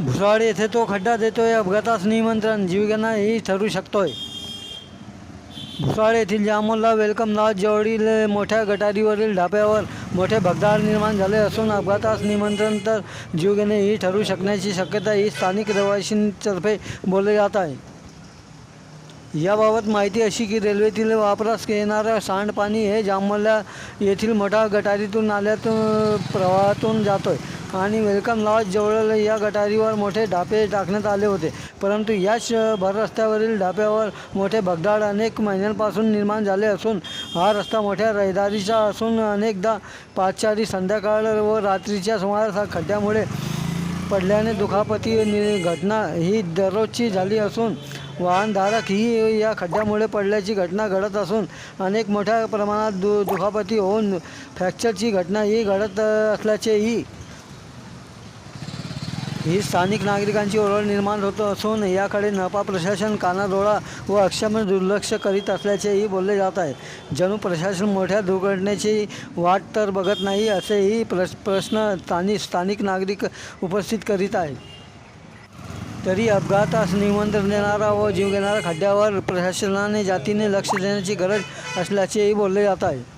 भुसावळ येथे तो खड्डा देतोय अपघातास निमंत्रण जीवघेणाही ठरू शकतोय. भुसावळ येथील जामोलला वेलकम लॉज जवळील मोठ्या गटारीवरील ढाप्यावर मोठे भगदाड निर्माण झाले असून अपघातास निमंत्रण तर जीवघेणेही ठरू शकण्याची शक्यता ही स्थानिक रहिवाशींतर्फे बोलले जात आहे. याबाबत माहिती अशी की रेल्वेतील वापरास येणारं सांडपाणी हे जामोल्ला येथील मोठ्या गटारीतून नाल्यातून प्रवाहातून जातो आहे आणि वेलकम लॉज जवळ या गटारीवर मोठे ढापे टाकण्यात आले होते. परंतु याच भर रस्त्यावरील ढाप्यावर मोठे भगदाड अनेक महिन्यांपासून निर्माण झाले असून हा रस्ता मोठ्या रहदारीचा असून अनेकदा पाचचारी संध्याकाळ व रात्रीच्या सुमारास खड्ड्यामुळे पडल्याने दुखापती घटना ही दररोजची झाली असून वाहनधारक ही या खड्ड्यामुळे पडल्याची घटना घडत असून अनेक मोठ्या प्रमाणात दु दुखापती होऊन फ्रॅक्चरची घटना ही घडत असल्याचेही ही स्थानिक नागरिकांची ओरड निर्माण होत असून याकडे नपा प्रशासन कानाडोळा व अक्षम दुर्लक्ष करीत असल्याचेही बोलले जात आहे. जणू प्रशासन मोठ्या दुर्घटनेची वाट तर बघत नाही असेही प्रश प्रश्न स्थानिक स्थानिक नागरिक उपस्थित करीत आहेत. तरी अपघातास निमंत्रण देणारा व जीव घेणारा खड्ड्यावर प्रशासनाने जातीने लक्ष देण्याची गरज असल्याचेही बोलले जात आहे.